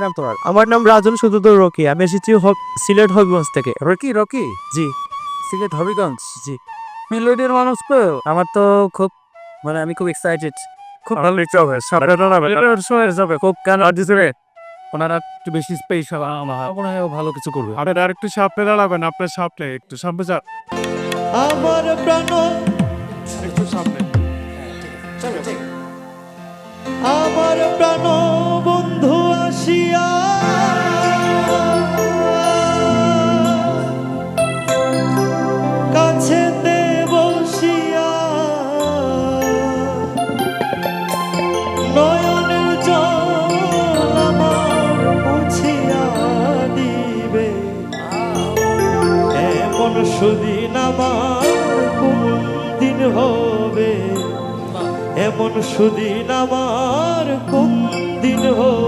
নাম তোমার? আমার নাম রাজন সুদুদর রকি। আমি এসেছি হব- সিলেট হবিগঞ্জ থেকে। Rocky Rocky? জি। সিলেট হবিগঞ্জ? জি। মেলোডির মানুষ তো? আমার তো খুব মানে আমি খুব এক্সাইটেড খুব ভালো লিখতে হবে যাবে খুব কেন আর দিতে ওনারা একটু বেশি স্পেশাল আমার মনে হয়। ও ভালো কিছু করবে। আরে আর একটু সামনে দাঁড়াবেন আপনার সামনে একটু সামনে যান। আমার প্রাণ। একটু সামনে। আমার প্রাণ। এমন সুদিন আমার কোন দিন হবে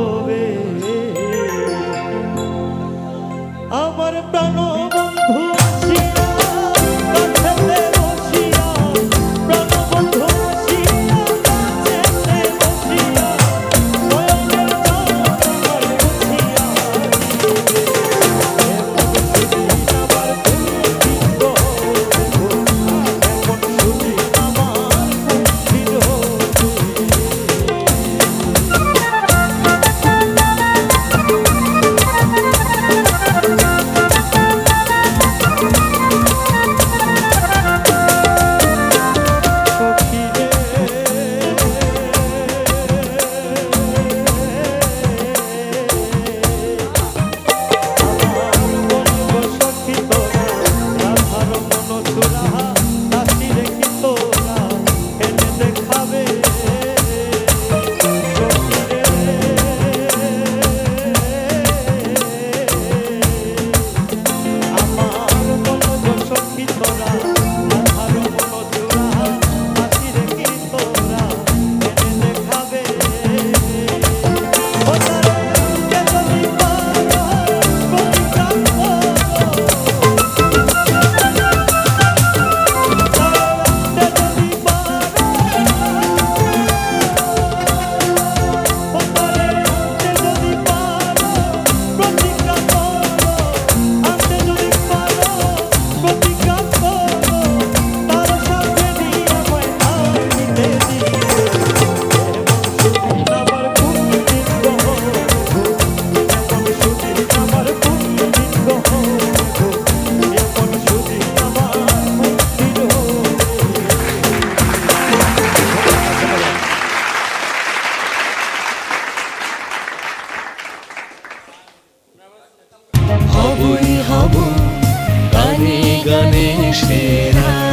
me.